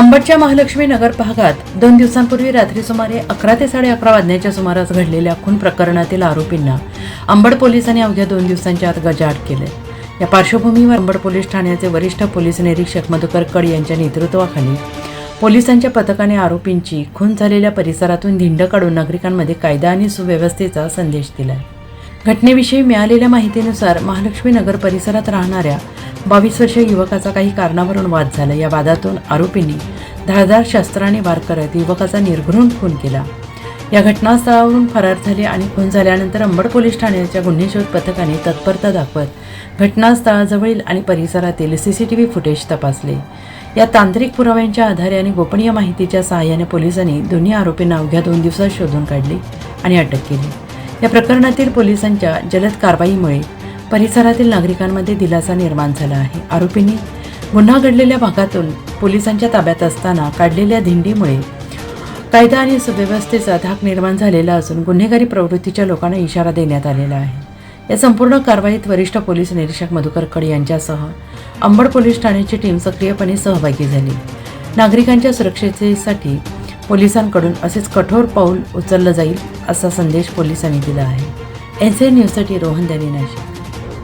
अंबडच्या महालक्ष्मी नगर भागात दोन दिवसांपूर्वी रात्री सुमारे अकरा ते साडे अकरा वाजण्याच्या सुमारास घडलेल्या खून प्रकरणातील आरोपींना अंबड पोलिसांनी अवघ्या दोन दिवसांच्या आत गजाआड केले. या पार्श्वभूमीवर अंबड पोलीस ठाण्याचे वरिष्ठ पोलीस निरीक्षक मधुकर कड यांच्या नेतृत्वाखाली पोलिसांच्या पथकाने आरोपींची खून झालेल्या परिसरातून धिंड काढून नागरिकांमध्ये कायदा आणि सुव्यवस्थेचा संदेश दिला घटनेविषयी मिळालेल्या माहितीनुसार महालक्ष्मी नगर परिसरात राहणाऱ्या बावीस वर्षीय युवकाचा काही कारणावरून वाद झाला. या वादातून आरोपींनी धारदार शस्त्राने वार करत युवकाचा निर्घृण खून केला. या घटनास्थळावरून फरार झाले आणि खून झाल्यानंतर अंबड पोलीस ठाण्याच्या गुन्हे शोध पथकाने तत्परता दाखवत घटनास्थळाजवळील आणि परिसरातील C C T V footage तपासले. या तांत्रिक पुराव्यांच्या आधारे आणि गोपनीय माहितीच्या सहाय्याने पोलिसांनी दोन्ही आरोपींना अवघ्या दोन दिवसात शोधून काढले आणि अटक केली. या प्रकरणातील पोलिसांच्या जलद कारवाईमुळे परिसरातील नागरिकांमध्ये दिलासा निर्माण झाला आहे. आरोपींनी गुन्हा घडलेल्या भागातून पोलिसांच्या ताब्यात असताना काढलेल्या धिंडीमुळे कायदा आणि सुव्यवस्थेचा धाक निर्माण झालेला असून गुन्हेगारी प्रवृत्तीच्या लोकांना इशारा देण्यात आलेला आहे. या संपूर्ण कारवाईत वरिष्ठ पोलीस निरीक्षक मधुकर कड यांच्यासह अंबड पोलीस ठाण्याची टीम सक्रियपणे सहभागी झाली. नागरिकांच्या सुरक्षेसाठी पोलिसांकडून असेच कठोर पाऊल उचललं जाईल असा संदेश पोलिसांनी दिला आहे. एन सी न्यूजसाठी रोहन दॅनी नाशिक